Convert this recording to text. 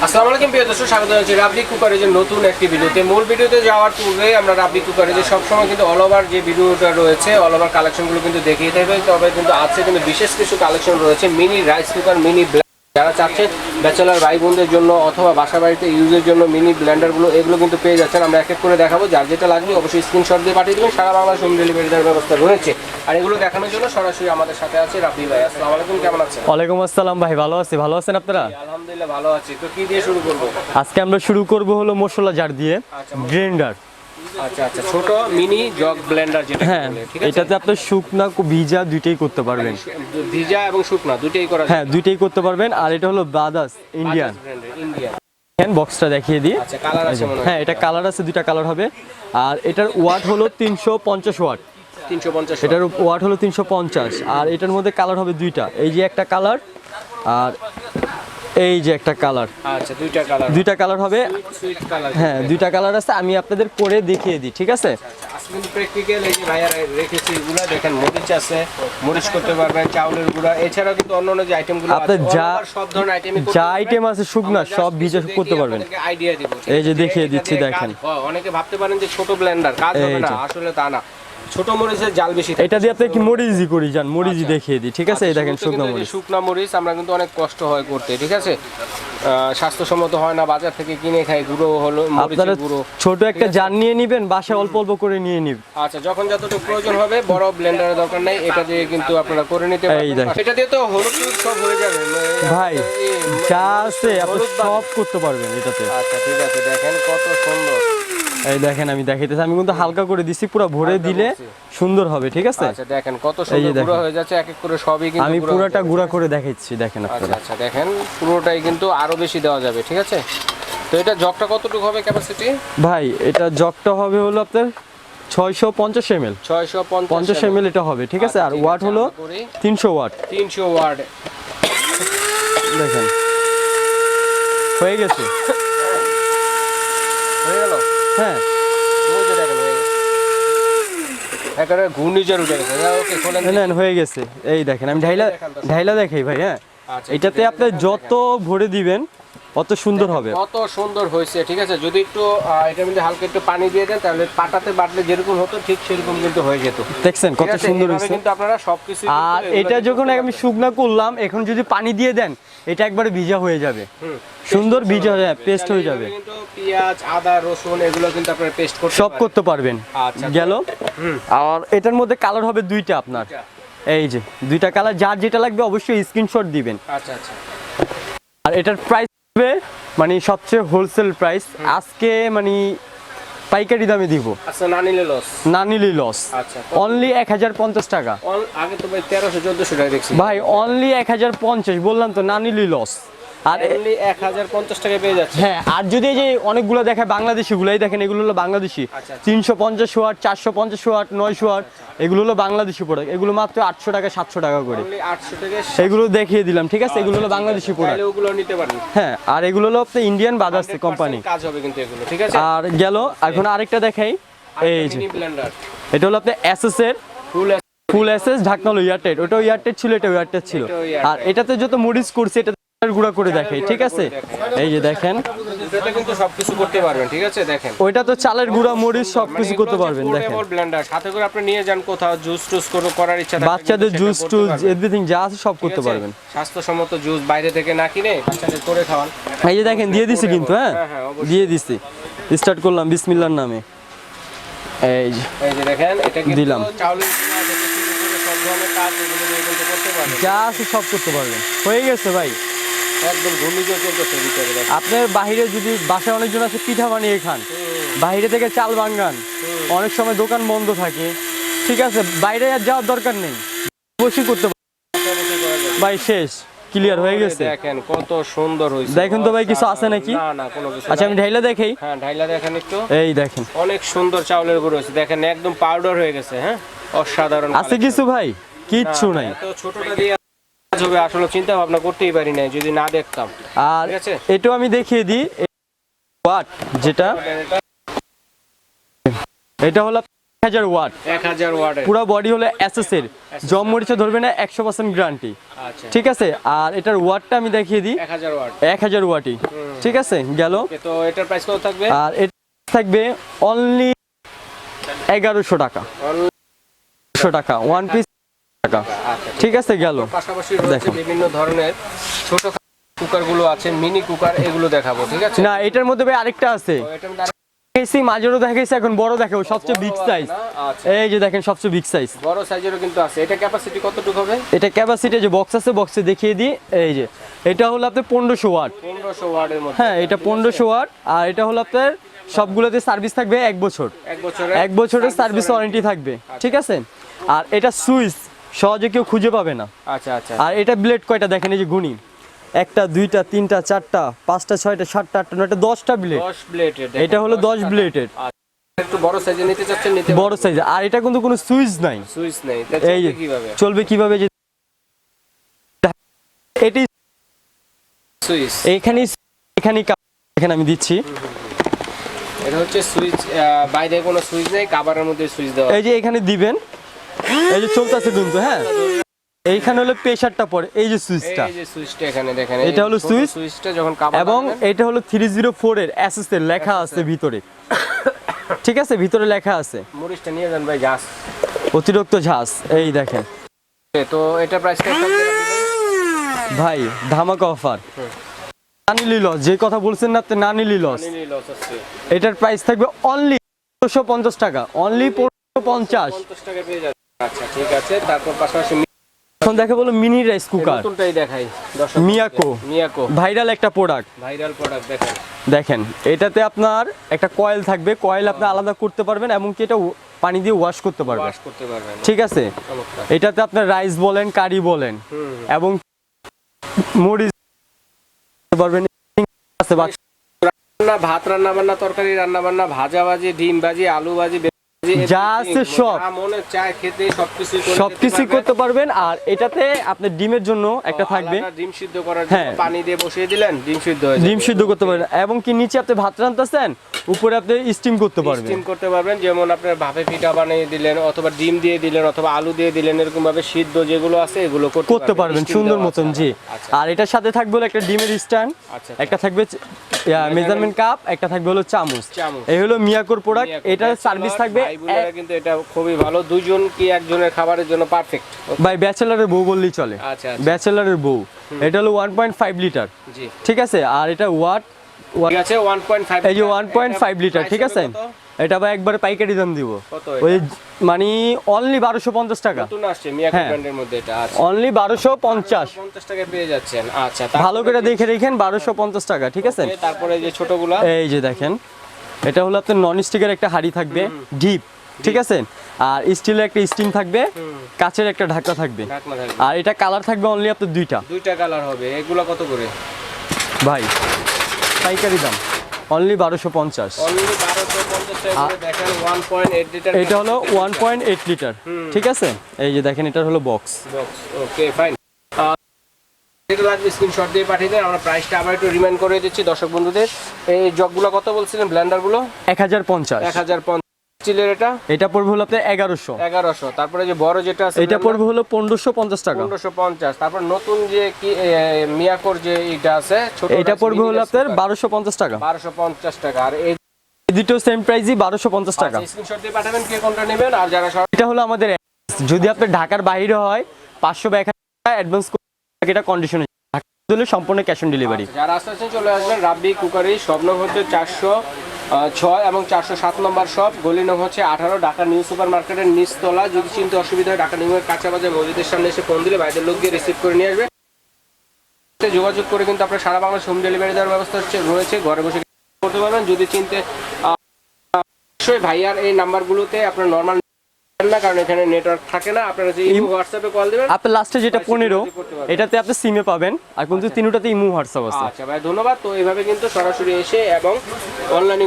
আসসালামু আলাইকুম, প্রিয় দর্শক, স্বাগত জানাচ্ছি রাবলি কুকারেজের নতুন একটি ভিডিওতে। মূল ভিডিওতে যাওয়ার পূর্বে আমরা রাবলি কুকারে যে সবসময় কিন্তু অল ওভার যে ভিডিওটা রয়েছে অল ওভার কালেকশনগুলো কিন্তু দেখিয়ে থাকবে তবে কিন্তু আছে কিন্তু বিশেষ কিছু কালেকশন রয়েছে মিনি রাইস কুকার মিনি যারা চাচ্ছেন ব্যাচেলার ভাই বোনদের জন্য অথবা বাসা বাড়িতে ইউজের জন্য মিনি ব্লেন্ডারগুলো এগুলো কিন্তু পেয়ে যাচ্ছেন। আমরা এক এক করে দেখাবো যার যেটা লাগবে অবশ্যই স্ক্রিনশট দিয়ে পাঠিয়ে দেবেন। সারা বাংলা হোম ডেলিভারি দেওয়ার ব্যবস্থা রয়েছে। আর এগুলো দেখানোর জন্য সরাসরি আমাদের সাথে আছে রাবলি ভাই। আসসালামু আলাইকুম কেমন আছেন? ওয়ালাইকুম আসসালাম ভাই ভালো আছি। ভালো আছেন আপনারা? আলহামদুলিল্লাহ ভালো আছি। তো কি দিয়ে শুরু করব? আজকে আমরা শুরু করব হলো মশলা জার দিয়ে আচ্ছা, গ্রাইন্ডার। আচ্ছা আচ্ছা ছোট মিনি জগ ব্লেন্ডার যেটা হ্যাঁ ঠিক আছে? এটাতে আপনি শুকনা ভিজা দুইটাই করতে পারবেন। ভিজা এবং শুকনা দুটেই করা হ্যাঁ দুইটাই করতে পারবেন আর এটা হলো বাদাস ইন্ডিয়ান ইন্ডিয়ান হ্যান্ড বক্সটা দেখিয়ে দিই। আচ্ছা হ্যাঁ। এটা কালার আছে দুইটা কালার হবে। আর এটার ওয়াট হলো তিনশো পঞ্চাশ ওয়াট এটার ওয়াট হলো তিনশো পঞ্চাশ। আর এটার মধ্যে কালার হবে দুইটা। এই যে একটা কালার আর এই যে একটা কালার আচ্ছা দুইটা কালার দুইটা কালার হবে। হ্যাঁ দুইটা। কালার আছে আমি আপনাদের করে দেখিয়ে দিই ঠিক আছে? আজকে প্র্যাকটিক্যাল এই যে ভাইয়া রেখেছি এগুলা দেখেন মরিচ আছে মরিচ করতে পারবেন চাউলের গুঁড়া এছাড়াও কিন্তু অন্য অন্য যে আইটেমগুলো আছে যা- সব ধরনের আইটেমই যা আইটেম আছে শুকনা সব ভিজে করতে পারবেন। আইডিয়া দিব এই যে দেখিয়ে দিচ্ছি, দেখেন। অনেকে ভাবতে পারেন যে ছোট ব্লেন্ডার কাজ হবে না আসলে তা না। ছোট মরিচের জাল বেশি এটা দিয়ে আপনি কি মরিচই করি যান মরিচই দেখিয়ে দিই ঠিক আছে? এই দেখেন শুরুতে শুকনো মরিচ। শুকনা মরিচ আমরা কিন্তু অনেক কষ্ট হয় করতে ঠিক আছে? স্বাস্থ্যসম্মত হয় না বাজার থেকে কিনে খাই গুঁড়ো হলো মরিচের গুঁড়ো। ছোট একটা জার নিয়ে নিবেন বাসায় অল্প অল্প করে নিয়ে নিবেন আচ্ছা যখন যতটুকু প্রয়োজন হবে বড় ব্লেন্ডারের দরকার নাই এটা দিয়ে কিন্তু আপনারা করে নিতে পারবেন। এটা দিয়ে তো হলুদ সব হয়ে যাবে। ভাই যা আছে আপনি সব করতে পারবেন এটাতে। আচ্ছা ঠিক আছে দেখেন কত সুন্দর। এই দেখেন আমি দেখাইতেছি। আমি কিন্তু হালকা করে দিছি পুরো ভরে দিলে সুন্দর হবে ঠিক আছে? আচ্ছা দেখেন কত সুন্দর দেখেন। হয়ে যাচ্ছে এক এক করে সবই কিন্তু আমি পুরোটা গুঁড়া করে দেখাচ্ছি দেখেন আপনারা। আচ্ছা আচ্ছা দেখেন পুরোটাই কিন্তু আরও বেশি দেওয়া যাবে ঠিক আছে? তো এটা জগটা কতটুকু হবে ক্যাপাসিটি ভাই এটা জগটা হবে হলো আপনার ছয়শো পঞ্চাশ এম এল ছয়শো পঞ্চাশ এম এটা হবে ঠিক আছে? আর ওয়াট হলো তিনশো ওয়াট। তিনশো ওয়ার্ড দেখেন। হয়ে গেছে। হ্যাঁ। হয়ে একেবারে ঘূর্ণিঝড় উঠে গেছে। ওকে খোলেন হয়ে গেছে। এই দেখেন আমি ঢাইলা ঢাইলা দেখাই ভাই হ্যাঁ। আচ্ছা এটাতে আপনি যত ভরে দিবেন অত সুন্দর হবে। কত সুন্দর হয়েছে ঠিক আছে? যদি একটু এটার মধ্যে হালকা একটু পানি দিয়ে দেন তাহলে পাটাতে বাটলে যেরকম হতো ঠিক সেরকম কিন্তু হয়ে যেত। দেখছেন কত সুন্দর হয়েছে। কিন্তু আপনারা সবকিছু আর এটা যখন আমি শুকনা করলাম এখন যদি পানি দিয়ে দেন এটা একবারে ভিজা হয়ে যাবে। সুন্দর ভিজা হয়ে যাবে পেস্ট হয়ে যাবে। কিন্তু পেঁয়াজ আদা রসুন এগুলো কিন্তু আপনারা পেস্ট করতে সব করতে পারবেন। আচ্ছা গেল? আর এটার মধ্যে কালার হবে দুইটা আপনার। এই যে দুইটা কালার যার যেটা লাগবে অবশ্যই স্ক্রিনশট দিবেন। আচ্ছা আচ্ছা। আর এটার প্রাইস মানে সবচেয়ে হোলসেল প্রাইস আজকে মানে পাইকারি দামে দিব। আচ্ছা না নিলে লস না লস আচ্ছা অনলি এক হাজার পঞ্চাশ টাকা। আগে তো ভাই তেরোশো চোদ্দশো টাকা দেখছি। ভাই অনলি এক হাজার পঞ্চাশ বললাম তো না নিলেই লস আর টাকায় পেয়ে যাচ্ছে। হ্যাঁ আর যদি এই যে অনেকগুলো দেখায় বাংলাদেশি গুলাই দেখেন এগুলো হলো বাংলাদেশি। আচ্ছা। তিনশো পঞ্চাশ ওয়াট চারশো পঞ্চাশ ওয়াট নয়শো ওয়াট এগুলো হলো বাংলাদেশি প্রোডাক্ট এগুলো মাত্র আটশো টাকা সাতশো টাকা করে। টাকা এগুলো দেখিয়ে দিলাম ঠিক আছে? এগুলো হলো বাংলাদেশি প্রোডাক্ট ওগুলো নিতে পারেন। হ্যাঁ আর এগুলো হলো আপনার ইন্ডিয়ান বাজাজ কোম্পানি কাজ হবে কিন্তু এগুলো ঠিক আছে? আর গেল এখন আরেকটা দেখাই। এই যে। এটা হলো আপনার এসএস এর। ফুল ফুল এসএস ঢাকনা হলো ইয়ারটেড ওটাও ইয়ারটেড ছিল এটা ইয়ারটেড ছিল। আর এটাতে যত মরিচ করছে এটা গুঁড়া করে দেখাই ঠিক আছে? এই যে দেখেন। কিন্তু সবকিছু করতে পারবেন ঠিক আছে? দেখেন। ওইটা তো চালের গুঁড়া মরিচ সব কিছু করতে পারবেন দেখেন। ব্লেন্ডার সাথে করে আপনি নিয়ে যান কোথাও জুস টুস করে করার ইচ্ছা বাচ্চাদের জুস টুস এভরিথিং যা আছে সব করতে? পারবেন। স্বাস্থ্যসম্মত জুস বাইরে থেকে না কিনে বাচ্চাদের করে খাওয়ান। এই যে দেখেন দিয়ে দিছি কিন্তু হ্যাঁ? হ্যাঁ, হ্যাঁ, দিয়ে দিছি। স্টার্ট করলাম বিসমিল্লাহর নামে। এই যে। এই যে দেখেন এটা কিন্তু দিলাম। চাউলের যা আছে সব করতে পারবেন। হয়ে গেছে ভাই। একদম ঘূর্ণিঝড় চলতেছে ভিতরে আপনার বাইরে যদি বাসায় অনেকজন আছে পিঠা বানিয়ে খান। বাইরে থেকে চাল বাঙ্গান। অনেক সময় দোকান বন্ধ থাকে। ঠিক আছে বাইরে আর যাওয়ার দরকার নেই। বসে করতে। ভাই শেষ। ক্লিয়ার হয়ে গেছে। দেখেন কত সুন্দর হয়েছে। দেখেন তো ভাই কিছু আছে নাকি? না না কোনো কিছু আচ্ছা আমি ঢাইলা দেখাই। হ্যাঁ ঢাইলা দেখেন একটু। এই দেখেন। অনেক সুন্দর চাউলের গুঁড়ো হয়েছে। দেখেন একদম পাউডার হয়ে গেছে হ্যাঁ? অসাধারণ আছে কিছু ভাই? কিচ্ছু নাই। এত ছোটটা দিয়ে হবে আসলে চিন্তা ভাবনা করতেই পারি না যদি না দেখতাম। আর। এটাও আমি দেখিয়ে দিই ওয়াট যেটা এটা হলো হাজার ওয়াট। এক হাজার ওয়ার্ডের পুরো বডি হলো এসএস এর জম মরিচে ধরবে না একশো পার্সেন্ট গ্যারান্টি আচ্ছা। ঠিক আছে? আর এটার ওয়াটটা আমি দেখিয়ে দিই। এক হাজার ওয়ার্ড এক হাজার ওয়াটই। ঠিক আছে? গেল। তো এটার প্রাইস কত থাকবে? আর এটা থাকবে অনলি এগারোশো টাকা। একশো টাকা। ওয়ান পিস টাকা। আচ্ছা ঠিক আছে গেল। পাশাপাশি রয়েছে বিভিন্ন ধরনের ছোট কুকারগুলো আছে মিনি কুকার এগুলো দেখাবো ঠিক আছে? না এটার মধ্যে ভাই আরেকটা আছে। দেখাইছি মাঝেরও দেখাইছি এখন বড় দেখাবো। সবচেয়ে বিগ সাইজ আচ্ছা। এই যে দেখেন সবচেয়ে বিগ সাইজ বড় সাইজেরও কিন্তু আছে। এটা ক্যাপাসিটি কতটুকু হবে? এটা ক্যাপাসিটি যে বক্স আছে বক্সে দেখিয়ে দিই। এই যে এটা হলো আপনার পনেরোশো ওয়াট পনেরোশো মধ্যে। হ্যাঁ এটা পনেরোশো ওয়াট আর এটা হলো আপনার সবগুলোতে সার্ভিস থাকবে এক বছর। এক বছরের সার্ভিস ওয়ারেন্টি থাকবে। ঠিক আছে? আর এটা সুইচ। সহজে কেউ খুঁজে পাবে না। আচ্ছা আচ্ছা। আর এটা ব্লেড কয়টা? দেখেন এই যে গুণি। একটা দুইটা তিনটা চারটা পাঁচটা ছয়টা সাতটা আটটা নয়টা দশটা ব্লেড দশ ব্লেডের এটা হলো দশ ব্লেডের একটু বড় সাইজে নিতে চাচ্ছেন নিতে বড় সাইজ আর এটা কিন্তু কোনো সুইচ নাই। সুইচ নেই এই কীভাবে? চলবে কীভাবে যে এটি সুইচ। এখানে এখানে এখানে আমি দিচ্ছি। এটা হচ্ছে সুইচ বাইরে কোনো সুইচ নেই কাভারের মধ্যে সুইচ দেওয়া এই যে এখানে দিবেন। এই যে চলতেছে কিন্তু হ্যাঁ? এইখানে হলো প্রেশারটা পড়ে এই যে সুইচটা এই যে সুইচটা এখানে দেখেন এটা হলো সুইচ। সুইচটা যখন কাভার এবং এটা হলো থ্রি জিরো ফোর এর অ্যাসেস এর লেখা আছে ভিতরে। ঠিক আছে? ভিতরে লেখা আছে। মরিচটা নিয়ে যান ভাই গাছ অতিরিক্ত ঝাঁস এই দেখেন। তো এটা প্রাইস ভাই ধামাকা অফার না নিলি লস যে কথা বলছেন না আপনি না নিলি লস এটার প্রাইস থাকবে অনলি পনেরোশো পঞ্চাশ টাকা অনলি পনেরোশো পঞ্চাশ। পঞ্চাশ টাকা পেয়ে যাচ্ছে আচ্ছা ঠিক আছে। তারপর পাশাপাশি এখন দেখে বলো মিনি রাইস কুকার। নতুনটাই দেখাই মিয়াকো। মিয়াকো। ভাইরাল একটা প্রোডাক্ট ভাইরাল প্রোডাক্ট দেখেন। দেখেন এটাতে আপনার একটা কয়েল থাকবে। কয়েল আপনি আলাদা করতে পারবেন এবং কি এটা পানি দিয়ে ওয়াশ করতে পারবেন। ওয়াশ করতে পারবেন। ঠিক আছে? এটাতে আপনার রাইস বলেন কারি বলেন এবং পারবেন আছে ভাত রান্না বান্না তরকারি রান্না বান্না ভাজা ভাজি ডিম ভাজি আলু ভাজি, যা আছে সব। যা চায় খেতে সবকিছু করে সবকিছু খেতে পারবেন। করতে পারবেন। আর এটাতে আপনার ডিমের জন্য একটা থাকবে। ডিম সিদ্ধ করার হ্যাঁ। জন্য পানি দিয়ে বসিয়ে দিলেন ডিম সিদ্ধ হয়ে ডিম সিদ্ধ করতে পারবেন। এবং কি নিচে আপনি ভাত রান্তাছেন উপরে আপনি স্টিম করতে পারবেন। স্টিম করতে পারবেন যেমন আপনার ভাপে পিঠা বানিয়ে দিলেন অথবা ডিম দিয়ে দিলেন অথবা আলু দিয়ে দিলেন এরকম ভাবে সিদ্ধ যেগুলো আছে এগুলো করতে পারবেন। সুন্দর মতন। জি। আচ্ছা আর এটার সাথে থাকবে একটা ডিমের স্ট্যান্ড আচ্ছা। একটা থাকবে মেজারমেন্ট কাপ একটা থাকবে হলো চামচ। এই হলো মিয়াকোর প্রোডাক্ট এটার সার্ভিস থাকবে কিন্তু এটা খুবই ভালো। দুইজন কি একজনের খাবারের জন্য পারফেক্ট ভাই ব্যাচেলারের বউ বললেই চলে। আচ্ছা আচ্ছা। ব্যাচেলারের বউ। এটা হলো ওয়ান পয়েন্ট ফাইভ লিটার জি। ঠিক আছে? আর এটা ওয়াট ঠিক আছে 1.5 এই যে ওয়ান পয়েন্ট ফাইভ লিটার ঠিক আছে? এটা আবার একবারে পাইকারি দাম দিব। ওই মানে অনলি বারোশো পঞ্চাশ টাকা। নতুন আসছে মিয়াকো। ব্র্যান্ডের মধ্যে এটা আছে অনলি বারোশো পঞ্চাশ। 50 টাকা পেয়ে যাচ্ছেন আচ্ছা ভালো করে দেখে রেখেন বারোশো পঞ্চাশ টাকা ঠিক আছে? তারপরে- যে ছোটগুলা? এই যে দেখেন এটা হলো আপনার নন স্টিকের একটা হাড়ি থাকবে ডিপ ঠিক আছে? আর স্টিলের একটা স্টিম থাকবে কাচের একটা ঢাকা থাকবে। থাকবে। আর এটা কালার থাকবে অনলি আপনার দুইটা। দুইটা কালার হবে এগুলা কত করে? ভাই পাইকারি দাম। অনলি বারোশো পঞ্চাশ। অনলি 1250 টাকা করে দেখেন 1.8 লিটার এটা হলো ওয়ান পয়েন্ট এইট লিটার ঠিক আছে? এই যে দেখেন এটা হলো বক্স ওকে ফাইন যেটা লাগবে স্ক্রিনশট দিয়ে পাঠিয়ে দেন আমরা প্রাইসটা আবার একটু রিমাইন্ড করে দিচ্ছি দর্শক বন্ধুদের। এই জগগুলো কত বলছিলেন ব্ল্যান্ডারগুলো এক হাজার পঞ্চাশ। এক হাজার স্টিলের এটা? এটা পড়বে হলো আপনার এগারোশো। এগারোশো। তারপরে যে বড় যেটা আছে এটা পড়বে হলো পনেরোশো পঞ্চাশ টাকা। পনেরোশো পঞ্চাশ। তারপর নতুন যে কি মিয়াকোর যে এটা আছে ছোট এটা পড়বে হলো আপনার বারোশো পঞ্চাশ টাকা। বারোশো পঞ্চাশ টাকা। আর এই এই দুটো সেম প্রাইসই বারোশো পঞ্চাশ টাকা। স্ক্রিনশট দিয়ে পাঠাবেন কে কোনটা নেবেন আর যারা এটা হলো আমাদের যদি আপনার ঢাকার বাইরে হয় পাঁচশো বা এক অ্যাডভান্স এটা কন্ডিশনে সম্পূর্ণ ক্যাশ অন ডেলিভারি আচ্ছা, যারা আসতে চলে আসবেন রাব্বি কুকারি স্বপ্ন হচ্ছে চারশো ছয় এবং চারশো সাত নম্বর শপ। গলি নং হচ্ছে আঠারো, ঢাকা নিউ সুপার মার্কেটের নিচতলা। যদি চিনতে অসুবিধা হয়, ঢাকা নিউয়ের কাঁচা বাজার মসজিদের সামনে এসে ফোন দিলে বাইরের লোক গিয়ে রিসিভ করে নিয়ে আসবে। যোগাযোগ করে কিন্তু আপনার সারা বাংলাদেশ হোম ডেলিভারি দেওয়ার ব্যবস্থা হচ্ছে, রয়েছে। ঘরে বসে করতে পারবেন। যদি চিনতে অবশ্যই ভাইয়ার এই নাম্বারগুলোতে আপনার নর্মাল না কারণ এখানে নেটওয়ার্ক থাকে না। আপনারা যে হোয়াটসঅ্যাপে কল দেবেন আপনার লাস্টে যেটা পনেরো করতে পারবেন। এটাতে আপনি সিমে পাবেন। আর কিন্তু তিনটাতে ইমু হোয়াটসঅ্যাপ আছে। আচ্ছা ভাই ধন্যবাদ। তো এইভাবে কিন্তু সরাসরি এসে এবং অনলাইনে